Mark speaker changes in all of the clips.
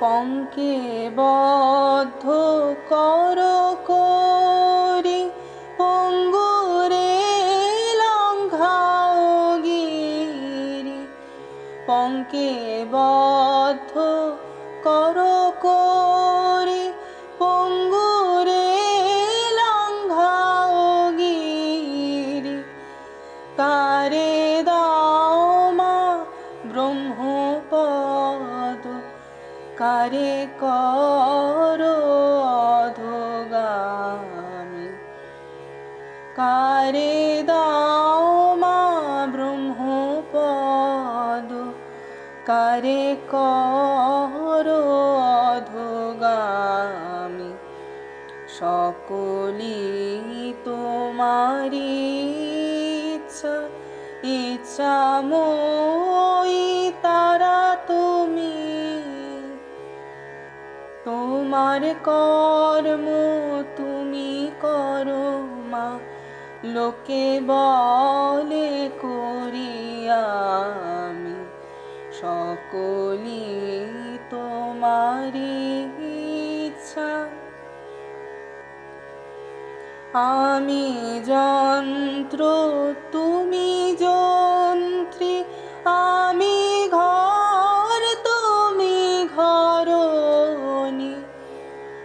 Speaker 1: পঙ্কে বদ্ধ কর করি পঙ্গুরে লঙ্ঘাও গিরি। পঙ্কে বদ্ধ কর করি কারে কর কারে দাও মা ব্রহ্মপদ। কারে কর অধগামী। সকলি তোমারি ইচ্ছা ইচ্ছা মই তারা তোমার কর্ম তুমি করো মা। লোকে বলে করিয়ামি সকলি তোমারি ইচ্ছা। আমি যন্ত্র, তুমি যন্ত্রী। আমি ঘর, তুমি ঘরনি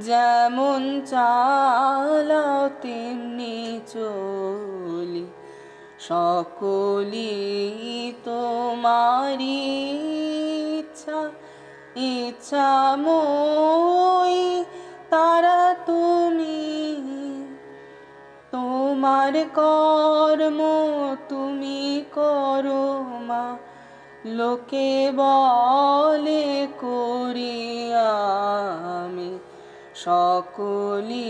Speaker 1: যেমন চালাও তেমনি চলি। সকলি তোমারি ইচ্ছা ইচ্ছা মই। তারা তুমি, তোমার কর্ম তুমি করো মা। লোকে বলে করিয়ামি সকলি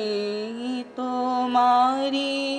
Speaker 1: তোমারি